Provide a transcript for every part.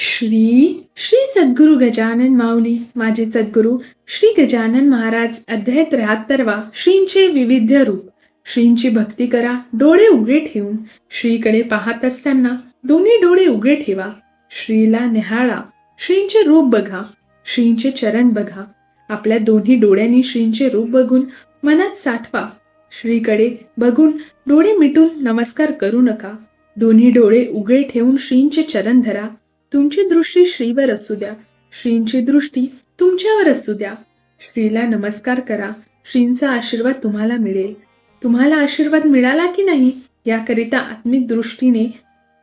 श्री श्री सद्गुरु गजानन माऊली माझे सद्गुरु श्री गजानन महाराज अध्याय त्र्याहत्तरवा श्रींचे विविध रूप. श्रींची भक्ती करा डोळे उघडे ठेवून. श्रीकडे पाहत असताना दोन्ही डोळे उघडे ठेवा. श्रीला निहाळा. श्रींचे रूप बघा. श्रींचे चरण बघा. आपल्या दोन्ही डोळ्यांनी श्रींचे रूप बघून मनात साठवा. श्रीकडे बघून डोळे मिटून नमस्कार करू नका. दोन्ही डोळे उघडे ठेवून श्रींचे चरण धरा. तुमची दृष्टी श्रीवर असू द्या. श्रींची दृष्टी तुमच्यावर असू द्या. श्रीला नमस्कार करा. श्रींचा आशीर्वाद तुम्हाला मिळेल. तुम्हाला आशीर्वाद मिळाला की नाही याकरिता आत्मिक दृष्टीने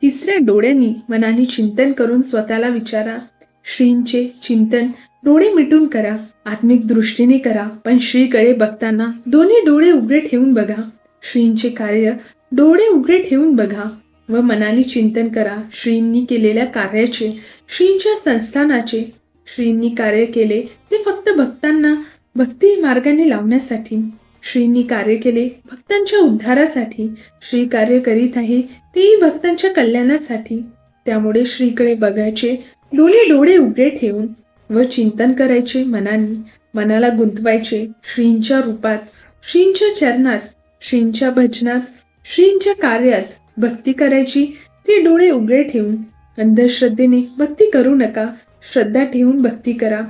तिसऱ्या डोळ्यांनी मनाने चिंतन करून स्वतःला विचारा. श्रींचे चिंतन डोळे मिटून करा. आत्मिक दृष्टीने करा पण श्रीकडे बघताना दोन्ही डोळे उघडे ठेवून बघा. श्रींचे कार्य डोळे उघडे ठेवून बघा. व मनाने चिंतन करा. श्रींनी केलेल्या कार्याचे श्रींच्या संस्थानाचे श्रींनी कार्य केले ते फक्त भक्तांना भक्ती मार्गाने लावण्यासाठी. श्रींनी कार्य केले भक्तांच्या उद्धारासाठी. श्री कार्य करीत आहे तेही भक्तांच्या कल्याणासाठी. त्यामुळे श्रीकडे बघायचे डोळे डोळे उघडे ठेवून व चिंतन करायचे मनाने. मनाला गुंतवायचे श्रींच्या रूपात श्रींच्या चरणात श्रींच्या भजनात श्रींच्या कार्यात. भक्ती करायची ते डोळे उघडे ठेवून अंधश्रद्धेने भक्ती करू नका. श्रद्धा ठेवून भक्ती करा.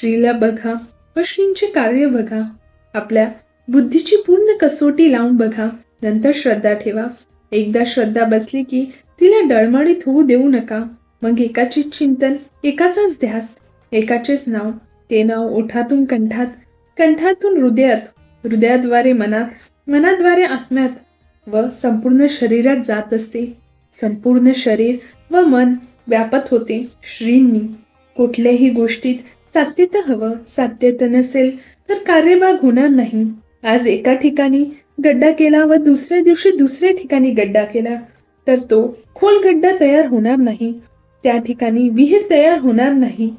श्रीला बघा व श्रींचे कार्य बघा. आपल्या बुद्धीची पूर्ण कसोटी लावून बघा. नंतर श्रद्धा ठेवा. एकदा श्रद्धा बसली की तिला डळमळीत होऊ देऊ नका. मग एकाचे चिंतन एकाचाच ध्यास एकाचेच नाव. ते नाव ओठातून कंठात कंठातून हृदयात हृदयाद्वारे मनात मनाद्वारे आत्म्यात. व संपूर्ण शरीरात जात असते. संपूर्ण शरीर व मन व्यापत होते. श्रींनी कुठल्याही गोष्टीत सात्यता हवं सात्यता नसेल तर कार्यभाग होणार नाही. आज एका ठिकाणी गड्डा केला व दुसऱ्या दिवशी दुसऱ्या ठिकाणी गड्डा केला तर तो खोल गड्डा तयार होणार नाही. त्या ठिकाणी विहीर तयार होणार नाही.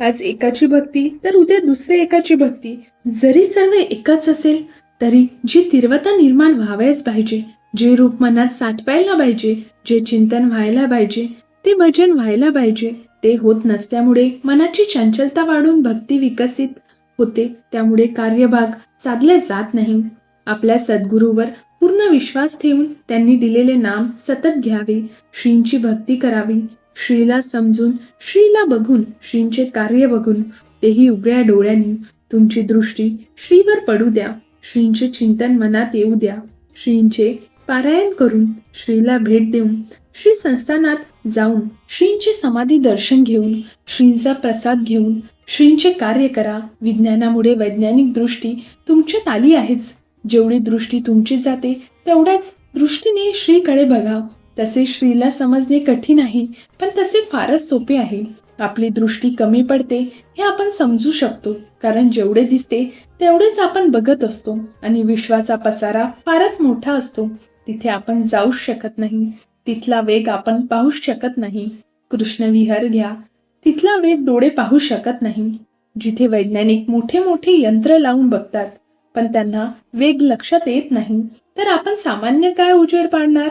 आज एकाची भक्ती तर उद्या दुसऱ्या एकाची भक्ती. जरी सर्व एकाच असेल तरी जी तीव्रता निर्माण व्हावयाच पाहिजे जे रूप मनात साठवायला पाहिजे जे चिंतन व्हायला पाहिजे ते भजन व्हायला पाहिजे ते होत नसल्यामुळे मनाची चंचलता वाढून भक्ती विकसित होते. त्यामुळे कार्यभाग साधले जात नाही. आपल्या सद्गुरूवर पूर्ण विश्वास ठेवून त्यांनी दिलेले नाम सतत घ्यावे श्रींची भक्ती करावी श्रीला समजून श्रीला बघून श्रींचे कार्य बघून तेही उघड्या डोळ्यांनी. तुमची दृष्टी श्रीवर पडू द्या. श्रींचे चिंतन मनात येऊ द्या. श्रींचे पारायण करून श्रीला भेट देऊन श्री संस्थानात जाऊन श्रींचे समाधी दर्शन घेऊन श्रींचा प्रसाद घेऊन श्रींचे कार्य करा. विज्ञानामुळे वैज्ञानिक दृष्टी तुमच्यात आली आहेच. जेवढी दृष्टी तुमची जाते तेवढ्याच दृष्टीने श्रीकडे बघा. तसे श्रीला समजणे कठीण आहे पण तसे फारच सोपे आहे. आपली दृष्टी कमी पडते हे आपण समजू शकतो कारण जेवढे दिसते तेवढेच आपण बघत असतो आणि विश्वाचा पसारा फारच मोठा असतो. तिथे आपण जाऊच शकत नाही तिथला वेग आपण पाहूच शकत नाही. कृष्णविहार घ्या तिथला वेग डोळे पाहू शकत नाही. जिथे वैज्ञानिक मोठे मोठे यंत्र लावून बघतात पण त्यांना वेग लक्षात येत नाही. तर आपण सामान्य काय उजेड पाडणार?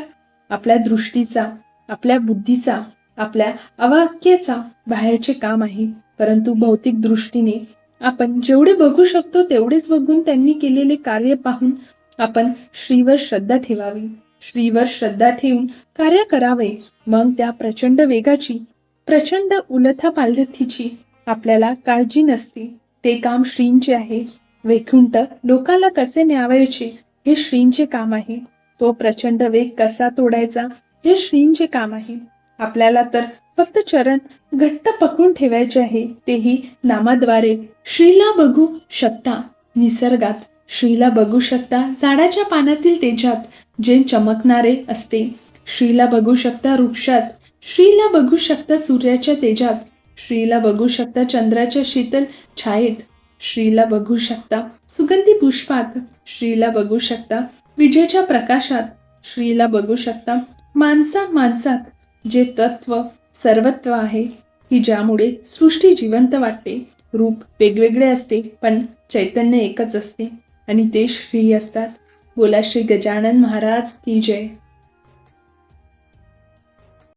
आपल्या दृष्टीचा आपल्या बुद्धीचा आपल्या अवाक्याचा बाहेरचे काम आहे. परंतु भौतिक दृष्टीने आपण जेवढे बघू शकतो तेवढेच बघून त्यांनी केलेले कार्य पाहून आपण श्रीवर श्रद्धा ठेवावी. श्रीवर श्रद्धा ठेवून कार्य करावे. मग त्या प्रचंड वेगाची प्रचंड उलथा पालथीची आपल्याला काळजी नसते. ते काम श्रींचे आहे. वैकुंठ लोकाला कसे न्यावायचे हे श्रींचे काम आहे. तो प्रचंड वेग कसा तोडायचा हे श्रींचे काम आहे. आपल्याला तर फक्त चरण घट्ट पकडून ठेवायचे आहे. तेही नामाद्वारे श्रीला बघू शकता. निसर्गात श्रीला बघू शकता. झाडाच्या पानातील तेजात जे चमकणारे असते. श्रीला बघू शकता वृक्षात. श्रीला बघू शकता सूर्याच्या तेजात. श्रीला बघू शकता चंद्राच्या शीतल छायेत. श्रीला बघू शकता सुगंधी पुष्पात. श्रीला बघू शकता विजेच्या प्रकाशात श्रीला बघू शकता. माणसा माणसात जे तत्व सर्वत्व आहे की ज्यामुळे सृष्टी जिवंत वाटते. रूप वेगवेगळे असते पण चैतन्य एकच असते. आणि ते श्री असतात. बोला श्री गजानन महाराज की जय.